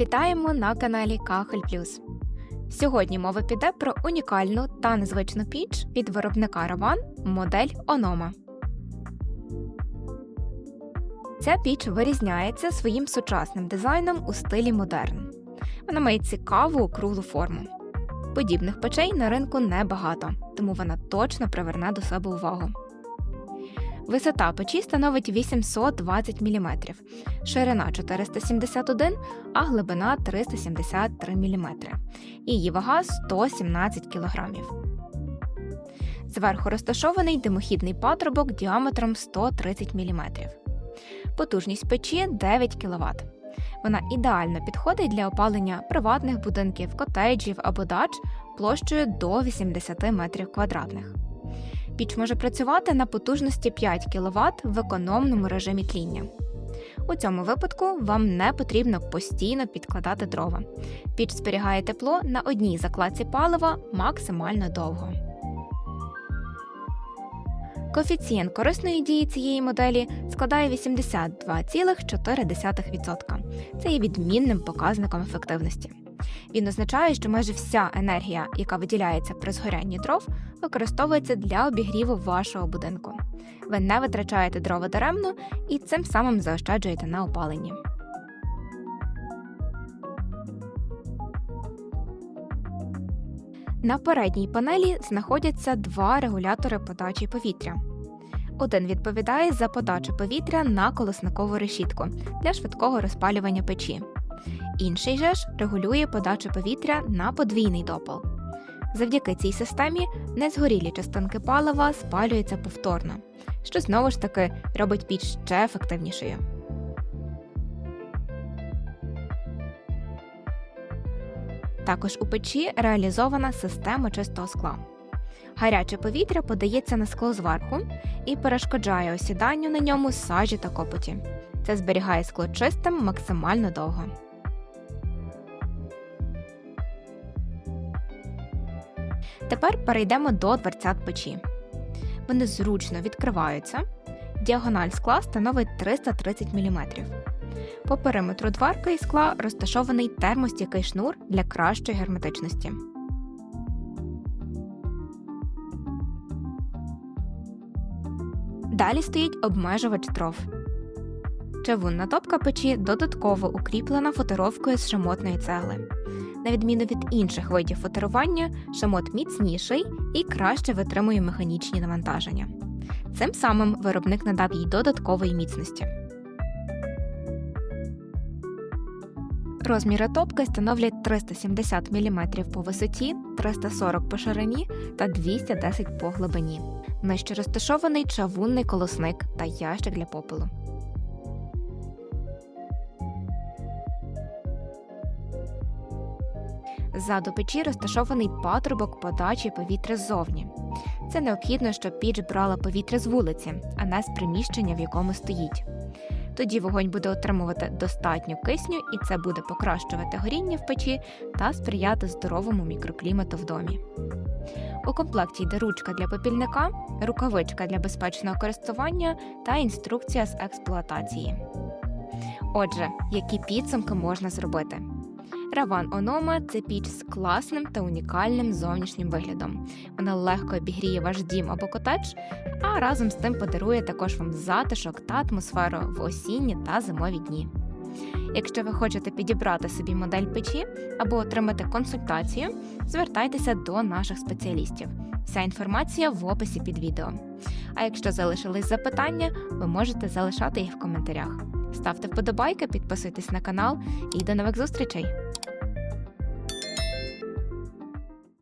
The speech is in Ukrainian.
Вітаємо на каналі Кахель Плюс. Сьогодні мова піде про унікальну та незвичну піч від виробника Раван модель Онома. Ця піч вирізняється своїм сучасним дизайном у стилі модерн. Вона має цікаву округлу форму. Подібних печей на ринку небагато, тому вона точно приверне до себе увагу. Висота печі становить 820 мм, ширина 471, а глибина 373 мм. Її вага 117 кг. Зверху розташований димохідний патрубок діаметром 130 мм. Потужність печі 9 кВт. Вона ідеально підходить для опалення приватних будинків, котеджів або дач площею до 80 метрів квадратних. Піч може працювати на потужності 5 кВт в економному режимі тління. У цьому випадку вам не потрібно постійно підкладати дрова. Піч зберігає тепло на одній закладці палива максимально довго. Коефіцієнт корисної дії цієї моделі складає 82,4%. Це є відмінним показником ефективності. Він означає, що майже вся енергія, яка виділяється при згорянні дров, використовується для обігріву вашого будинку. Ви не витрачаєте дрова даремно і цим самим заощаджуєте на опаленні. На передній панелі знаходяться два регулятори подачі повітря. Один відповідає за подачу повітря на колосникову решітку для швидкого розпалювання печі. Інший же ж регулює подачу повітря на подвійний допал. Завдяки цій системі незгорілі частинки палива спалюються повторно, що знову ж таки робить піч ще ефективнішою. Також у печі реалізована система чистого скла. Гаряче повітря подається на скло зверху і перешкоджає осіданню на ньому сажі та копоті. Це зберігає скло чистим максимально довго. Тепер перейдемо до дверцят печі. Вони зручно відкриваються. Діагональ скла становить 330 мм. По периметру дверки і скла розташований термостійкий шнур для кращої герметичності. Далі стоїть обмежувач дров. Чавунна топка печі додатково укріплена фоторовкою з шамотної цегли. На відміну від інших видів фоторування, шамот міцніший і краще витримує механічні навантаження. Цим самим виробник надав їй додаткової міцності. Розміри топки становлять 370 мм по висоті, 340 по ширині та 210 по глибині. Нижче розташований чавунний колосник та ящик для попелу. Ззаду печі розташований патрубок подачі повітря ззовні. Це необхідно, щоб піч брала повітря з вулиці, а не з приміщення, в якому стоїть. Тоді вогонь буде отримувати достатньо кисню, і це буде покращувати горіння в печі та сприяти здоровому мікроклімату в домі. У комплекті йде ручка для попільника, рукавичка для безпечного користування та інструкція з експлуатації. Отже, які підсумки можна зробити? Раван Онома це піч з класним та унікальним зовнішнім виглядом. Вона легко обігріє ваш дім або котедж, а разом з тим подарує також вам затишок та атмосферу в осінні та зимові дні. Якщо ви хочете підібрати собі модель печі або отримати консультацію, звертайтеся до наших спеціалістів. Вся інформація в описі під відео. А якщо залишились запитання, ви можете залишати їх в коментарях. Ставте вподобайки, підписуйтесь на канал і до нових зустрічей!